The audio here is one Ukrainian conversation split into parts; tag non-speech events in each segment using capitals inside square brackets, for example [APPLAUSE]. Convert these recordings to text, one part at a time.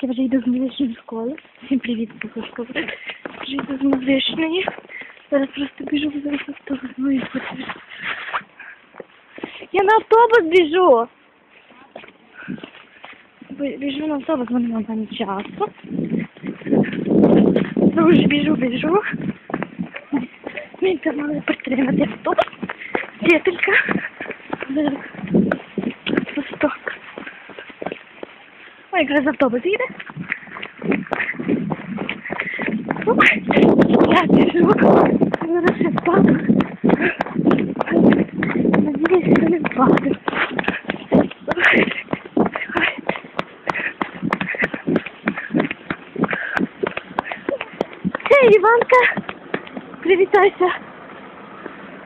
поки вже йду з музичної школи. Всім привіт, Пуховська. Вже йду з музичної. Зараз просто біжу в зараз автобус. І хочу. Я на автобус біжу. Бі- Біжу на автобус, мене на там часу. Дуже біжу, біжу. Мені там мали притримати автобус. Вчителька. Зараз. Просто. Ой, якраз автобус їде. Я біжу. Зараз впаду. Надіюсь, що не впаду. Це Іванка. Привітайся.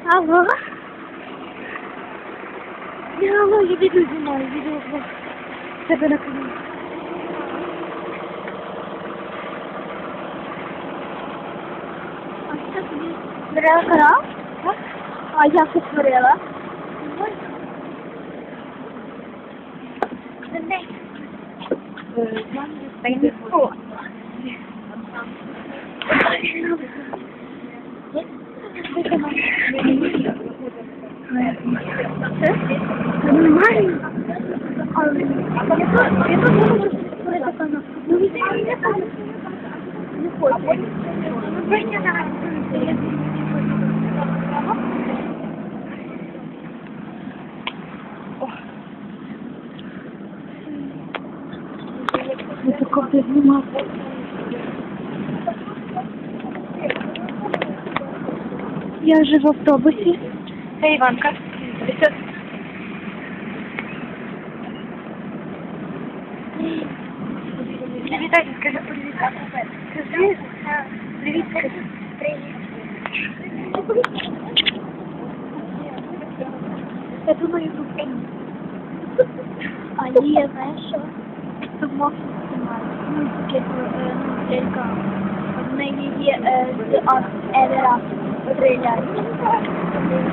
Алло. Я алло, я відео знімаю, відео в себе на каналі. А що тобі? Створила канал? Так. А я це створила. О. Нормально. Я такого знімати. Я вже в автобусі. Це Іванка. Привітайся, скажи привіт. Скажи привіт, скажи. Привіт. Я думаю, тут А є, знаєш що? Тут можна знімати. Ну, таке, е, ну, лялька. В неї є е, з Ас Rodriguez. [LAUGHS]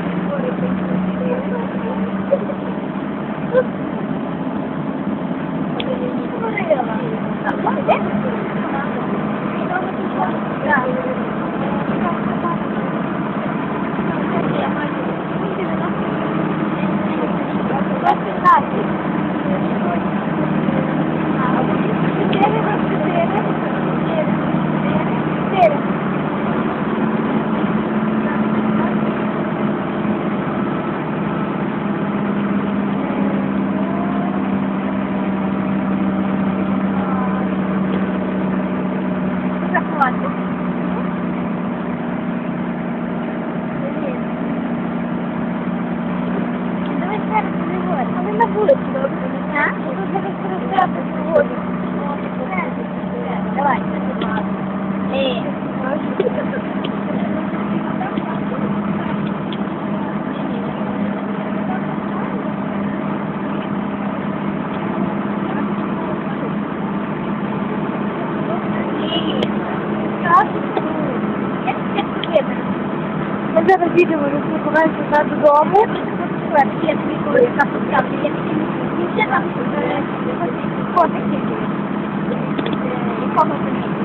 їдемо розпакуваємося назад додому. Я тобі коли яка поставлю, я і ще там е, котики. Е, Якого тобі?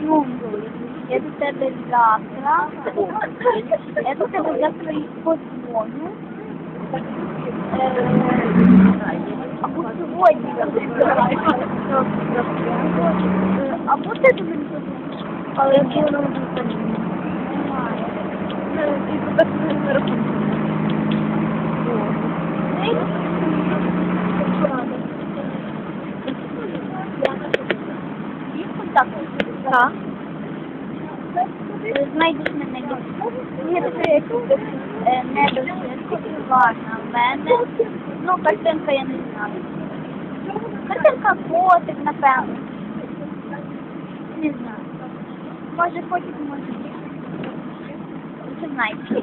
Ну, я до тебе завтра, я до тебе завтра подзвоню. Е, Або сьогодні. Е, Або ти до мене подзвониш. Але я буду немає. І тебе не рахунку. Є контакт? Так. Знайдеш мене Ні, це е, не дуже важна в мене. Ну, картинка я не знаю. Картинка котик, напевно. Не знаю. Може котик, може ні. Це знаєте.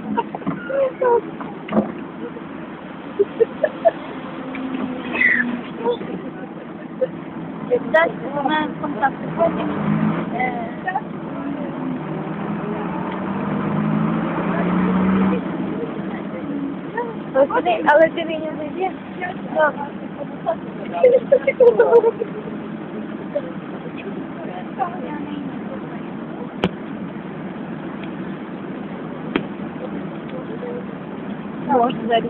Дасть у мене контакт котик. Але ти мені не є. Можна зараз,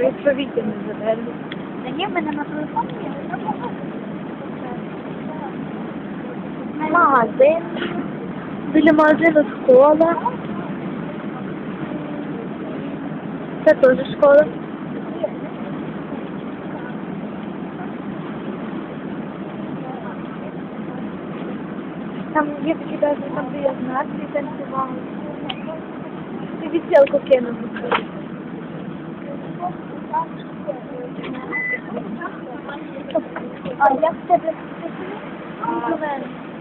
якщо Вітя не забере. Та ні, мене на телефоні є. Магазин. Біля магазину школа. Це теж школа. Там є такі даже там, де я знак, і танцювала. Ти відсілку кинув. А як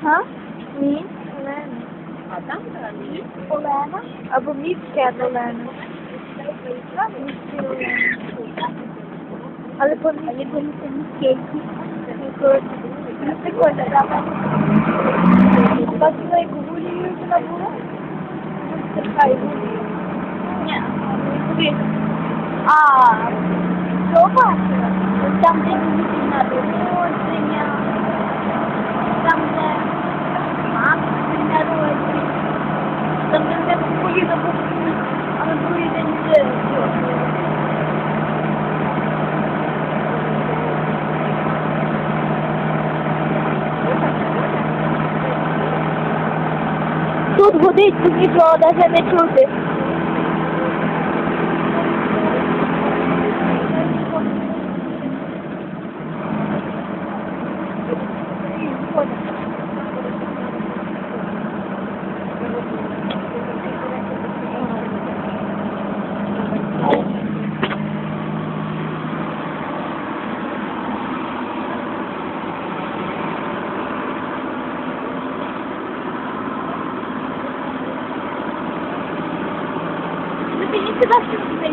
в тебе Олена. Га? Ні, Олена. Олена? Або міське Олена. Міське Олена. Але А я думаю, це. Ну, прикольно, да. Вас на яку вулицю вона була? Ні. А, що бачила? Там, де мені народження. Там, де мама день народження. Там, де в мене Поліна був, а на другий день вже все. Тут гудить, тут нічого сюди що сюди.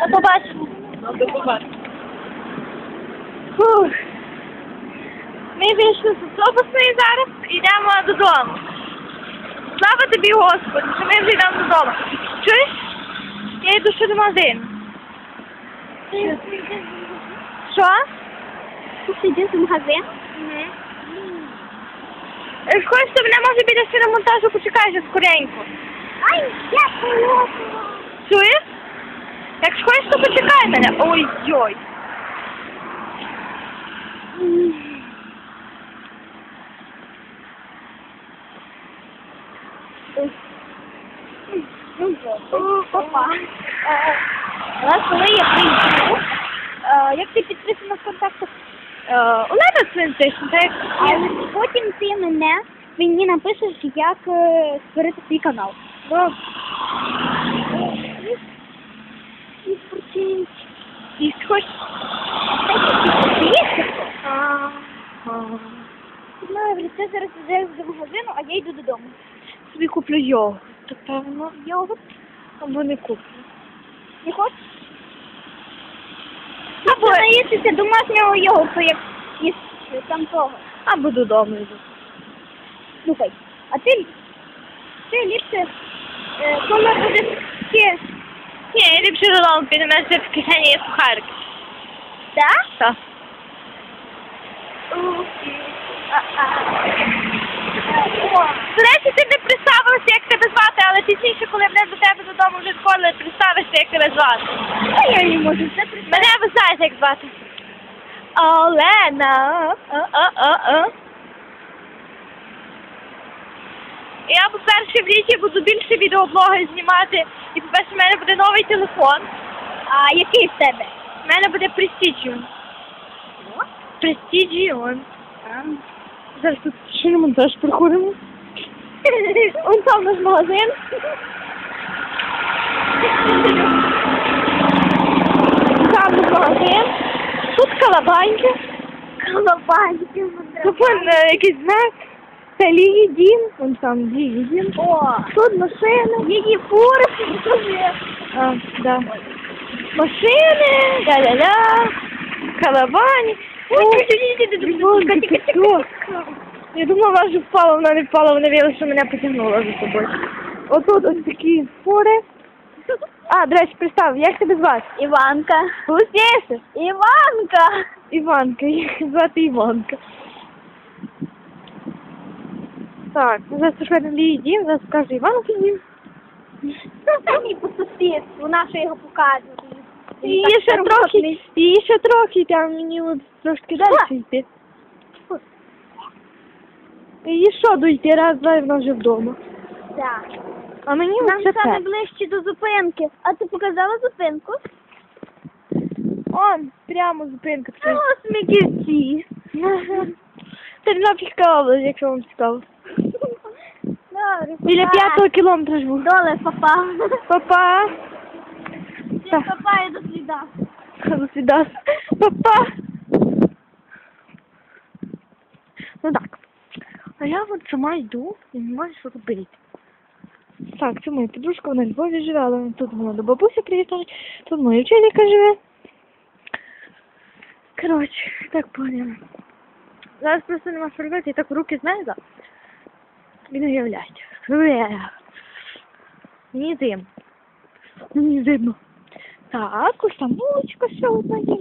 До побачення. До побачення. Фух. Ми вийшли з автобусної зараз і йдемо додому. Слава тобі, Господи, що ми вже йдемо додому. Чуєш? Я йду ще до магазину. Що? Ти сидиш в магазин? Угу. Якщо хочеш, то мене може біля шиномонтажу почекаєш я скоренько. Ай, дякую. Чуєш? Якщо хочеш, то почекай мене. Ой-ой. Папа. Але коли я прийду, е, як ти підписана в контактах, Е, Олена Свинтишин, так але потім ти мене мені напишеш, як е, створити свій канал. І хоч... Добре, ти зараз йдеш до магазину, а я йду додому. Собі куплю йогурт. То певно Йогурт. або не куплю. Не хочеш? Або, наїстися домашнього йогурту, як із там того. або додому йду. Слухай, а ти, ти ліпше, е, коли будеш ще, Ні, я ліпше додому піду, у мене ще в кишені є сухарики. так? Так. Ух, а, а. О, До речі, ти не представилася, як тебе звати, але пізніше, коли мене до тебе додому вже школи, представишся, як тебе звати. а я не можу це представити. Мене ви знаєте, як звати. Олена. Я, по-перше, в літі буду більше відеоблоги знімати. І, по-перше, в мене буде новий телефон. А який в тебе? В мене буде Prestigion. Prestigion. Зараз тут ще на монтаж приходимо. [LAUGHS] Он там наш магазин. Там магазин. Тут калабаньки. Колобанки. Тут вон е, якийсь знак. Це Лії. Вон там Лії. О, Тут машина. її фури. А, да. Машини, ля-ля-ля, калабані. Ой. Я думала, вона вже впала, вона не впала, вона віяла, що мене потягнула за собою. Отут ось такі фури. А, до речі, представ, як тебе звати? Іванка. Голосніше. Іванка. Іванка, їх звати Іванка. Так, ну, зараз пішли Лії дім, зараз скаже Іванки дім. Там і по сусідству, вона ще його показує. Її ще трохи, її ще трохи, там мені от трошки далі йти. Її що дойти, раз, два, і вона вже вдома. Так. А мені Нам оце саме пек. ближче до зупинки. А ти показала зупинку? Он, прямо зупинка. О, сміківці. Тернопільська область, якщо вам цікаво. Добре, Біля папа. п'ятого кілометра живу. Доле, папа. Папа. Всім папа і до сліда. До свидос. Папа. Ну так. А я от сама йду і не маю що робити. Так, це моя подружка, вона в Львові живе, але тут вона до бабусі приїхала, тут моя вчителька живе. Коротше, так поняла. Зараз просто нема що робити, і так руки знаю, да? І не уявляйте. Уе. Мені зим. Мені зимно. Так, ось там булочка ще одна є.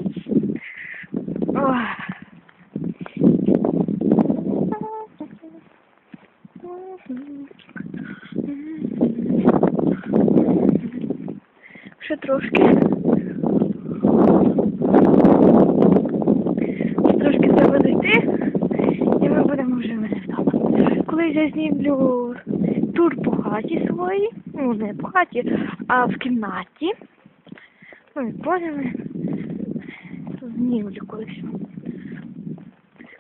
Ох. Ще трошки. Трошки треба дойти, і ми будемо вже мене вдома. Коли я знімлю тур по хаті своїй, ну не по хаті, а в кімнаті. Ну і поняли. Знімлю колись.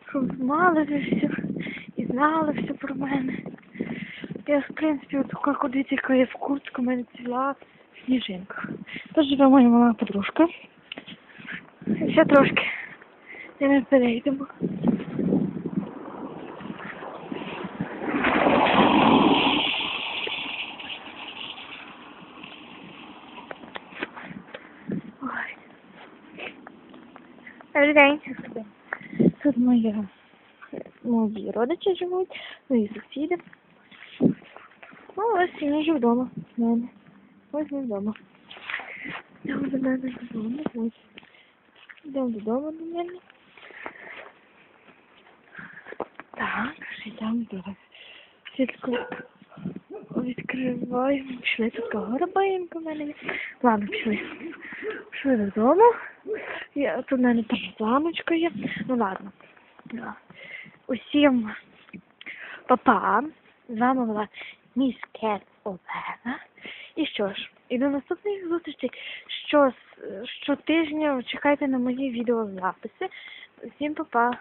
Щоб знали все і знали все про мене. Я, в принципі, от така ходить, яка я в куртку, мене ціла сніжинка. Тут живе моя мала подружка. Ще трошки. І ми перейдемо. Ой. Добрий день. Тут моя мої родичі живуть, мої сусіди. Ну, ось я вже вдома. мене. Ось ми вдома. Йдемо до мене додому. Ось. Йдемо додому до мене. Так, йдемо зараз. Сітку відкриваємо. Пішли тут горобинка в мене. Ладно, пішли. Пішли додому. Я, тут в мене там ламочка є. Ну ладно. Усім папа. З вами була міс Кет Олена. І що ж, і до наступних зустрічей. Що, щотижня чекайте на мої відеозаписи. Всім папа.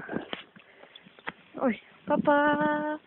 Ой, папа.